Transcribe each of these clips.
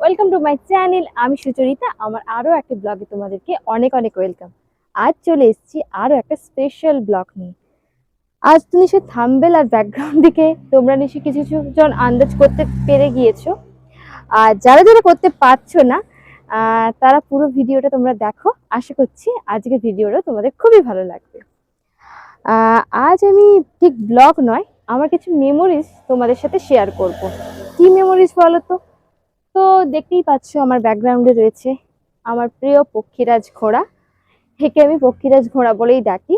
Welcome to my channel আমি সুচরিতা, আমার আরও একটা ব্লগে তোমাদেরকে অনেক অনেক ওয়েলকাম আজ চলে এসেছি আরও একটা স্পেশাল ব্লগ নিয়ে। আজ তো নিশ্চয়ই থাম্বেল আর ব্যাকগ্রাউন্ড দিকে তোমরা নিশ্চয়ই কিছু কিছু জন আন্দাজ করতে পেরে গিয়েছো। আর যারা যারা করতে পারছ না তারা পুরো ভিডিওটা তোমরা দেখো। আশা করছি আজকের ভিডিওটা তোমাদের খুবই ভালো লাগবে। আজ আমি ঠিক ব্লগ নয়, আমার কিছু মেমোরিজ তোমাদের সাথে শেয়ার করব। কি মেমোরিজ বলো তো? তো দেখতেই পাচ্ছ আমার ব্যাকগ্রাউন্ডে রয়েছে আমার প্রিয় পক্ষীরাজ ঘোড়া। একে আমি পক্ষীরাজ ঘোড়া বলেই ডাকি।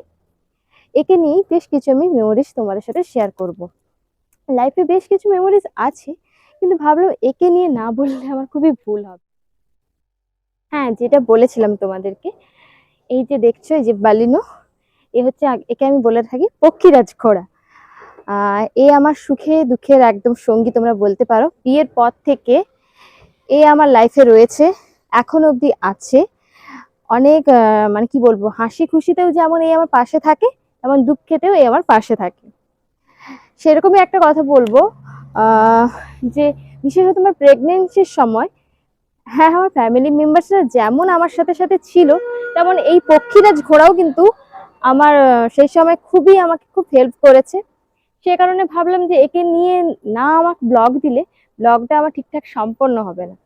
একে নিয়েই বেশ কিছু আমি মেমোরিজ তোমাদের সাথে শেয়ার করব। লাইফে বেশ কিছু মেমোরিজ আছে, কিন্তু ভাবলাম একে নিয়ে না বললে আমার খুবই ভুল হবে। হ্যাঁ যেটা বলেছিলাম তোমাদেরকে, এই যে দেখছ, এই যে বালিনো, এ হচ্ছে একে আমি বলে থাকি পক্ষীরাজ ঘোড়া। এ আমার সুখে দুঃখের একদম সঙ্গী তোমরা বলতে পারো। বিয়ের পর থেকে এ আমার লাইফে রয়েছে, এখন অবধি আছে। অনেক মানে কি বলব, হাসি খুশিতেও যেমন এই আমার পাশে থাকে, তেমন দুঃখেতেও এই আমার পাশে থাকে। সেরকমই একটা কথা বলব যে বিশেষত আমার প্রেগনেন্সির সময় হ্যাঁ আমার ফ্যামিলি মেম্বার্সরা যেমন আমার সাথে সাথে ছিল, তেমন এই পক্ষীরাজ ঘোড়াও কিন্তু আমার সেই সময় খুবই আমাকে খুব হেল্প করেছে। সে কারণে ভাবলাম যে একে নিয়ে না আমার ব্লগ দিলে ব্লগটা আমার ঠিকঠাক সম্পন্ন হবে না।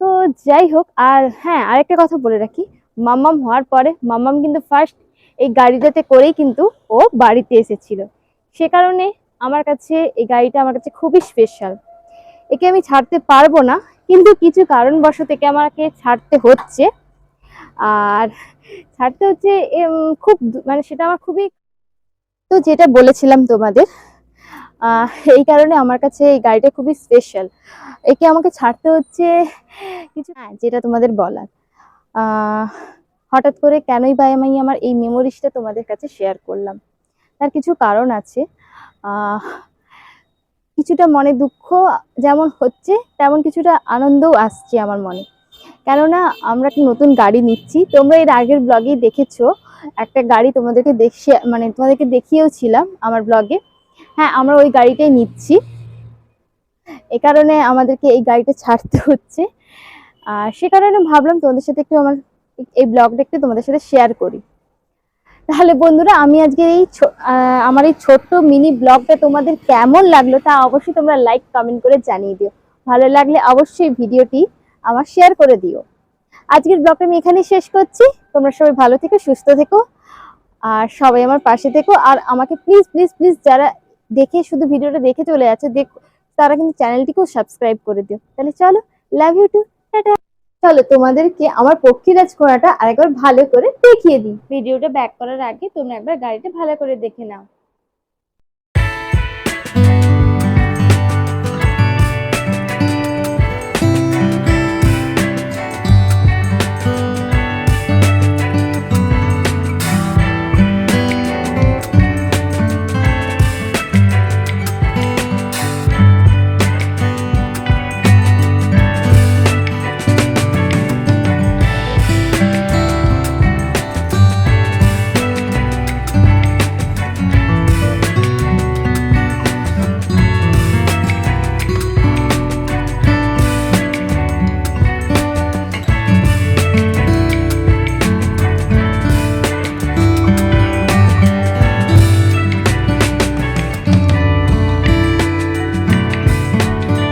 তো যাই হোক, আর হ্যাঁ আরেকটা কথা বলে রাখি। মাম্মাম হওয়ার পরে মাম্মাম কিন্তু ফার্স্ট এই গাড়িটাতে করেই কিন্তু ও বাড়িতে এসেছিল। সে কারণে আমার কাছে এই গাড়িটা আমার কাছে খুবই স্পেশাল একে আমি ছাড়তে পারব না, কিন্তু কিছু কারণবশত একে আমাকে ছাড়তে হচ্ছে। আর ছাড়তে হচ্ছে খুব মানে সেটা আমার খুবই তো যেটা বলেছিলাম তোমাদের এই কারণে আমার কাছে এই গাড়িটা খুবই স্পেশাল একে আমাকে ছাড়তে হচ্ছে কিছু হ্যাঁ যেটা তোমাদের বলার। হঠাৎ করে কেনই বা আমি আমার এই মেমোরিজটা তোমাদের কাছে শেয়ার করলাম। তার কিছু কারণ আছে। কিছুটা মনে দুঃখ যেমন হচ্ছে, তেমন কিছুটা আনন্দও আসছে আমার মনে। কেননা, আমরা একটা নতুন গাড়ি নিচ্ছি। তোমরা এর আগের ব্লগেই দেখেছ। একটা গাড়ি তোমাদেরকে দেখে মানে তোমাদেরকে দেখিয়েও ছিলাম আমার ব্লগে হ্যাঁ আমরা ওই গাড়িটাই নিচ্ছি। এ কারণে আমাদেরকে এই গাড়িটা ছাড়তে হচ্ছে। আর সে কারণে ভাবলাম তোমাদের সাথে একটু আমার এই ব্লগটা একটু তোমাদের সাথে শেয়ার করি। তাহলে বন্ধুরা, আমি আজকে এই আমার এই ছোট্ট মিনি ব্লগটা তোমাদের কেমন লাগল তা অবশ্যই তোমরা লাইক কমেন্ট করে জানিয়ে দিও। ভালো লাগলে অবশ্যই ভিডিওটি আমার শেয়ার করে দিও। আজকের ব্লগটা আমি এখানেই শেষ করছি। তোমরা সবাই ভালো থেকো, সুস্থ থেকো। আর সবাই আমার পাশে থেকো। আর আমাকে প্লিজ প্লিজ প্লিজ যারা দেখে শুধু ভিডিওটা দেখে চলে যাচ্ছে, দেখ, তারা কিন্তু চ্যানেলটিকেও সাবস্ক্রাইব করে দিও। তাহলে চলো লাভ ইউ টু চলো, তোমাদেরকে আমার পক্ষীরাজ করাটা আরেকবার ভালো করে দেখিয়ে দিই। ভিডিওটা ব্যাক করার আগে তোমরা একবার গাড়িটা ভালো করে দেখে নাও।